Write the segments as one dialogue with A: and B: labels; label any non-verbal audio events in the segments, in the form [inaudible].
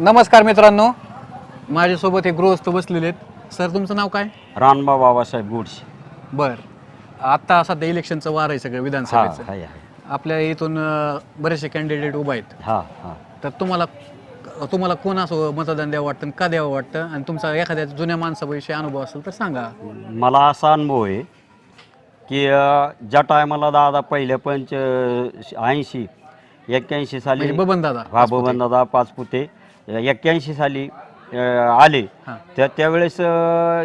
A: नमस्कार मित्रांनो. माझ्यासोबत हे गृहस्थ बसलेले आहेत. सर तुमचं नाव काय?
B: रानबा बाबासाहेब गोडसे.
A: बर. आता सध्या इलेक्शनचं वार आहे सगळं
B: हा
A: विधानसभेचं
B: हाय हाय
A: आपल्या इथून अं, बरेचसे कॅन्डिडेट उभा आहेत.
B: हा हा.
A: तर तुम्हाला तुम्हाला कोण असं मतदान द्यावं वाटतं आणि का द्यावं वाटतं? आणि तुमचा एखाद्या जुन्या माणसाविषयी अनुभव असेल तर सांगा.
B: मला असा अनुभव आहे की अं, ज्या टायमाला दादा पहिल्या पंच ऐंशी एक्क्याऐंशी साली
A: म्हणजे बबन दादा
B: हा बबन दादा पाचपुते एक्क्याऐंशी साली आले. त्या त्यावेळेस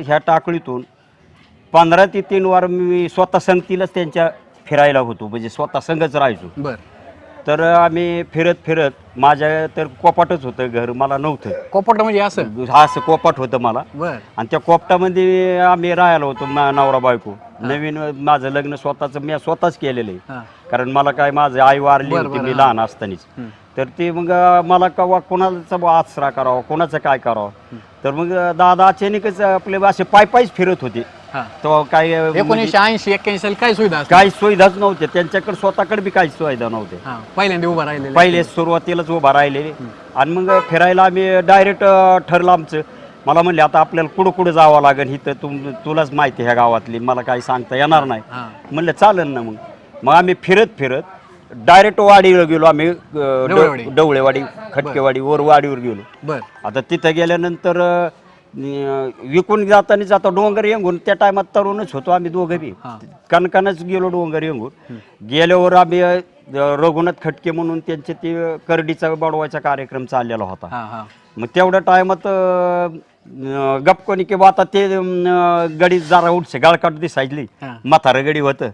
B: ह्या टाकळीतून पंधरा ते तीन वार मी स्वतः संगतीलाच त्यांच्या फिरायला होतो. म्हणजे स्वतः संघच राहायचो.
A: बर.
B: तर आम्ही फिरत फिरत माझ्या तर कोपाटच होतं घर मला नव्हतं.
A: कोपट म्हणजे असं?
B: हा असं कोपाट होतं मला. आणि त्या कोपटामध्ये आम्ही राहायला होतो मा- नवरा बायको. नवीन माझं लग्न स्वतःचं मी स्वतःच केलेलं आहे. कारण मला काय माझं आई वारली होती मी. लहान असतानाच. तर ते मग मला कवा कोणाचा बुवा आसरा करावा कोणाचं काय करावं? तर मग दादा अचानकच आपले असे पाय पायच फिरत होते.
A: हां.
B: तो काय
A: एकोणीसशे ऐंशी एक्क्याऐंशी काय सुविधा असते
B: काही सुविधाच नव्हते त्यांच्याकडे स्वतःकडे बी काही सुविधा नव्हते
A: हां पहिल्यांदा उभा राहिलेले
B: पहिले सुरुवातीलाच उभा राहिले आणि मग फिरायला आम्ही डायरेक्ट ठरलं आमचं. मला म्हणले आता आपल्याला कुठं कुठं जावं लागेल हिथं तुम तुलाच माहिती आहे ह्या गावातली. मला काही सांगता येणार नाही.
A: हां.
B: म्हणलं चालेल ना मग. मग आम्ही फिरत फिरत डायरेक्ट वाडीवर गेलो आम्ही अं,
A: डवळेवाडी.
B: डवळेवाडी खटकेवाडी वर वाडीवर गेलो.
A: बर.
B: आता तिथं गेल्यानंतर अं, विकून जातानाच आता डोंगर येंगून त्या टायमात तरुणच होतो आम्ही दोघं बी.
A: हां.
B: कणकणच गेलो डोंगर येंगून. गेल्यावर आम्ही अं, रघुनाथ खटके म्हणून त्यांचे ते करडीचा बडवायचा कार्यक्रम चाललेला होता.
A: हां हां.
B: मग तेवढ्या टायमात गपकोनी किंवा आता ते गडी जरा उठसे गाळकाट दिसायली.
A: हां.
B: म्हातारं गडी होतं.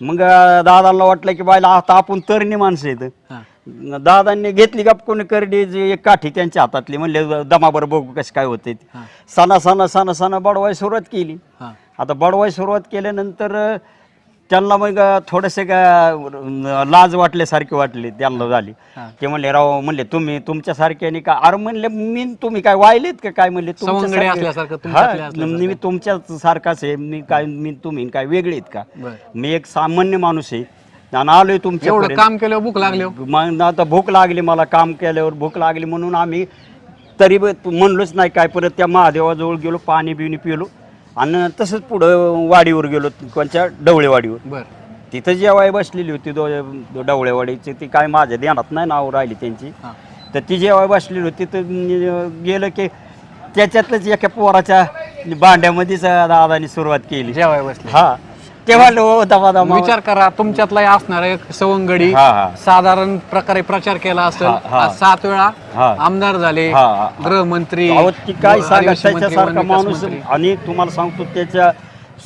B: मग दादाला वाटलं की बायला आता आपण तरणी माणसं येतं दादांनी घेतली गपकोनी करडी जी एक काठी त्यांच्या हातातली म्हणले दमाबर बघू कसं काय होतंय ते.
A: हां.
B: सणा सणा सणा सणा बडवाय सुरुवात केली. आता बडवाय सुरुवात केल्यानंतर त्यांना मग थोडेसे का लाज वाटल्यासारखी वाटली त्यांना झाली. ते म्हणले राव म्हणले तुम्ही तुमच्यासारख्याने का अरे म्हणले मी तुम्ही काय वाहिलेत का काय? म्हणले
A: सवंगडी
B: तुमच्यासारखे-
A: असल्यासारखं, तुमच्यातले
B: हा,
A: असल्यासारखं.
B: मी तुमच्याच सारखाच आहे मी काय मी तुम्ही काय वेगळे आहेत का?
A: बर.
B: मी एक सामान्य माणूस आहे आणि आलोय
A: एवढं
B: तुमच्याकडे
A: काम केल्यावर भूक लागली हो.
B: मग आता भूक लागली मला काम केल्यावर भूक लागली म्हणून आम्ही तरी ब- म्हणलोच नाही काय परत त्या महादेवाजवळ गेलो पाणी बिणी पिलो. आणि तसंच पुढं वाडीवर गेलो कोणच्या? डवळेवाडीवर.
A: बर.
B: तिथं जेवाय बसलेली होती दो दो- डवळेवाडीची ती काय माझ्या ध्यानात नाही नाव राहिली त्यांची.
A: हां.
B: तर ती जेवाय बसलेली होती तर मी गेलं की त्याच्यातलंच एका पोराच्या भांड्यामध्येच दादानी सुरुवात केली.
A: जेवाय बसले.
B: हा. तेव्हा लो दमा
A: विचार करा तुमच्यातला असणार एक सवंगडी
B: हा हा
A: साधारण प्रकारे प्रचार केला असेल
B: हा.
A: आज सात वेळा
B: हा.
A: आमदार झाले
B: हा, हा.
A: गृहमंत्री
B: अहो ती काय सांगा
A: आदिवासी मंत्री,
B: त्याच्यासारखा
A: वन विकास
B: माणूस
A: मंत्री.
B: आणि तुम्हाला सांगतो त्याच्या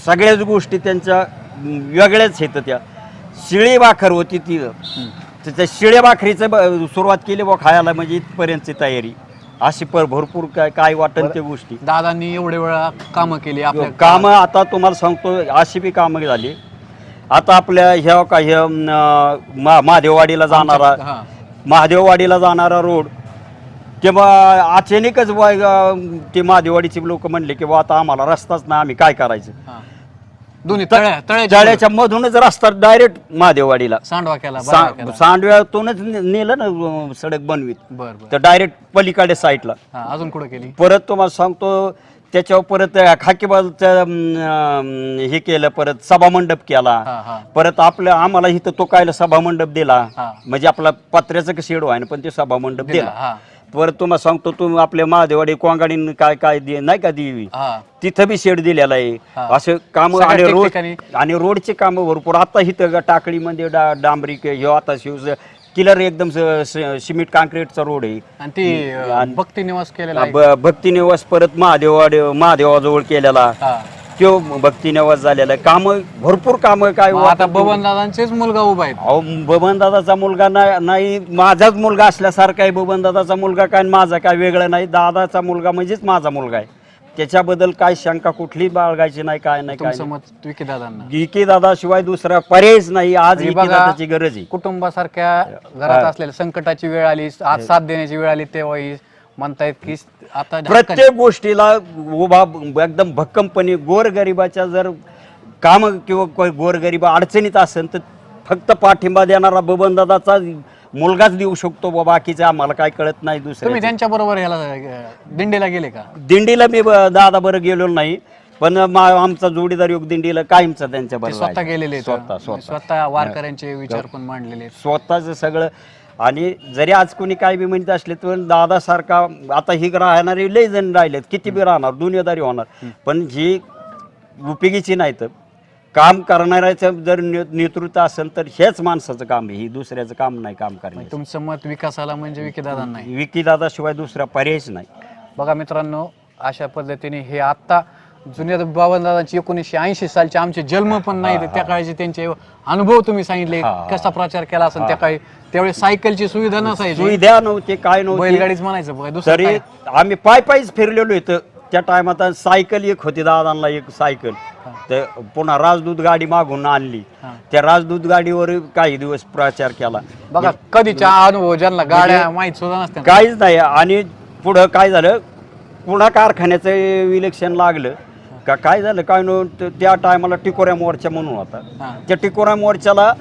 B: सगळ्याच गोष्टी त्यांच्या वेगळ्याच आहेत त्या शिळी भाकर होती ती. तर त्या शिळ्या भाकरीचं ब- सुरुवात केली बा खायला म्हणजे इथपर्यंतची तयारी अशी पर भरपूर काय काय वाटन त्या गोष्टी.
A: दादांनी एवढे वेळा कामं केली आपल्या
B: कामं आता तुम्हाला सांगतो अशी बी कामं झाली. आता आपल्या ह्या का ह्या मा- महादेववाडीला जाणारा
A: हा.
B: महादेववाडीला जाणारा रोड तेव्हा अचानकच ते महादेववाडीचे लोक म्हणले की बुवा आता आम्हाला रस्ताच नाही आम्ही काय करायचं?
A: हा. दोन्ही तळ्या
B: जाळ्याच्या मधूनच रस्ता डायरेक्ट महादेववाडीला.
A: सांडवा केला
B: सा-
A: केला.
B: सांडव्यातूनच ने- नेलं ना अं, सडक बनवीत.
A: बर बर.
B: तर डायरेक्ट पलीकडे साईडला
A: हा अजून कुठं केली?
B: परत तुम्हाला सांगतो त्याच्यावर परत खाकीबाजूचं हे केलं परत सभामंडप केला.
A: हा हा.
B: परत आपलं आम्हाला इथं तो कायला सभामंडप दिला.
A: हा.
B: म्हणजे आपला पत्र्याचं शेडो आहे ना पण ते सभामंडप
A: दिला
B: दिला. परत तुम्हाला सांगतो तुम्ही आपल्या महादेवाडी कोंगाडीन काय काय दे नाही का देवी?
A: हा.
B: तिथं बी शेड दिलेला आहे. असं काम
A: सगळ्या
B: आणि रोड
A: ठिकठिकाणी.
B: आणि रोडचे काम भरपूर. आता इथं टाकळीमध्ये डा डांबरी ह्यो आता शिव किलर एकदम स- स- सिमेंट काँक्रीटचा रोड आहे.
A: आणि ती अं, भक्ती निवास केलेला आहे.
B: ब- भक्ती निवास परत महादेवाड महादेवाजवळ केलेला.
A: हा.
B: तो भक्ती निवास झालेला काम भरपूर काम काय
A: मग आता बबन दादांचेच मुलगा उभा आहेत
B: अहो बबन दादाचा मुलगा नाही नाही माझाच मुलगा असल्यासारखा आहे बबन दादाचा मुलगा काय आणि माझा काय वेगळं नाही. दादाचा मुलगा म्हणजेच माझा मुलगा आहे. त्याच्याबद्दल काय शंका कुठली बाळगायची नाही काय नाही काय
A: तुमचं मत विकी दादांना.
B: दादा शिवाय दुसरा पर्यायच नाही आज
A: हे बघा,
B: दादाची गरज आहे.
A: कुटुंबासारख्या घरात असलेल्या संकटाची वेळ आली आज साथ देण्याची वेळ आली तेव्हाही म्हणतायत की आता
B: प्रत्येक गोष्टीला उभा एकदम भक्कमपणे गोरगरिबाच्या जर काम किंवा गोरगरीब अडचणीत असेल तर फक्त पाठिंबा देणारा बबनदादाचा मुलगाच देऊ शकतो बा बाकीचं आम्हाला काय कळत नाही दुसरं
A: त्यांच्या बरोबर ह्याला अं, दिंडीला गेले का
B: दिंडीला मी दादा बरं गेलो नाही पण आमचा जोडीदार योग दिंडीला कायमचा त्यांच्या बरोबर
A: स्वतः. गेलेले.
B: स्वतः स्वतः
A: वारकऱ्यांचे विचार पण मांडलेले.
B: स्वतःच सगळं आणि जरी आज कोणी काय बी म्हणत असले तर दादासारखा आता ही राहणारे लय जण राहिलेत. किती बी राहणार दुनियादारी होणार. पण जी उपयोगीची नाही तर काम करणाऱ्याचं जर नेतृत्व असेल तर हेच माणसाचं काम आहे. ही दुसऱ्याचं काम नाही काम करण्याचं.
A: तुमचं मत विकासाला म्हणजे विकीदादांना नाही
B: विकी दादाशिवाय दुसरा पर्यायच नाही.
A: बघा मित्रांनो अशा पद्धतीने हे आत्ता जुन्या बाबांदादांची एकोणीसशे ऐंशी सालचे आमचे जन्म पण नाही त्या काळचे त्यांचे अनुभव तुम्ही सांगितले. कसा प्रचार केला असेल त्या काळी? त्यावेळी सायकलची सुविधा नसायची.
B: सुविधा नव्हती काय नव्हती.
A: बैलगाडीच म्हणायचं बघा दुसरं?
B: आम्ही पाय पायीच फिरलेलो इथं. त्या टायमात सायकल एक होती दादांना एक सायकल. तर पुन्हा राजदूत गाडी मागून आणली. त्या राजदूत गाडीवर काही दिवस प्रचार केला.
A: बघा कधीच्या अनुभव ज्यांना गाड्या माहीत सुद्धा
B: काहीच नाही. आणि पुढं काय झालं? पुन्हा कारखान्याचं इलेक्शन लागलं. का काय झालं? काय नव्हतं त्या टायमाला टिकोऱ्या मोर्चा म्हणून होता. त्या टिकोऱ्या मोर्चाला.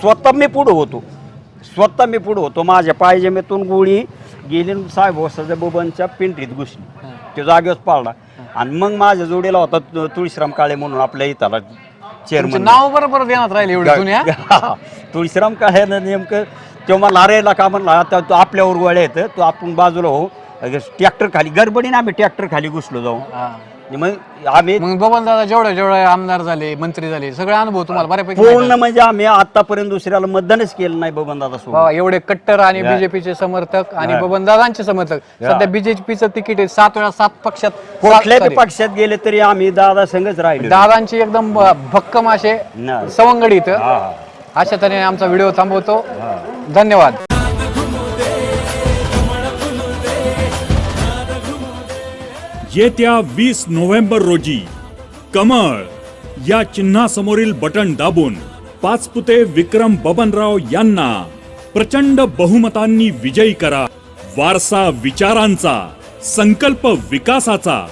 B: स्वतः मी पुढं होतो. स्वतः मी पुढं होतो. माझ्या पायजमेतून गोळी गेली साहेब वसाच्या बबनच्या पिंटरीत घुसली. तो जागेवर पाळला. आणि मग माझ्या जोडीला होता तुळशीराम काळे म्हणून आपल्या इथला चेअरमन
A: नाव बरोबर देण्यात राहिले एवढे [laughs]
B: तुळशीराम काळ्यानं नेमकं तो मला अरेला का म्हणला? आता तो आपल्यावर गोळ्या येतं तो आपण बाजूला हो. ट्रॅक्टर खाली गडबडीने आम्ही ट्रॅक्टर खाली घुसलो जाऊ. मग आम्ही
A: मग बबन दादा जेवढे जेवढे आमदार झाले मंत्री झाले सगळे अनुभव तुम्हाला बऱ्यापैकी
B: पूर्ण म्हणजे आम्ही आतापर्यंत दुसऱ्याला मतदानच केलं नाही बबन दादा सोबत.
A: एवढे कट्टर आणि बीजेपीचे समर्थक आणि बबन दादांचे समर्थक. सध्या बीजेपीचं तिकीट आहे सात वेळा सात पक्षात sorry,
B: पक्षात गेले तरी आम्ही दादा संघच राहिलो
A: दादांची एकदम ब- भक्कम असे
B: नाही.
A: सवंगडीत
B: हा.
A: अशा तऱ्हेने आमचा व्हिडिओ थांबवतो. धन्यवाद.
C: येत्या वीस नोव्हेंबर रोजी कमळ या चिन्हासमोरील बटन दाबून पाचपुते विक्रम बबनराव यांना प्रचंड बहुमतांनी विजयी करा. वारसा विचारांचा संकल्प विकासाचा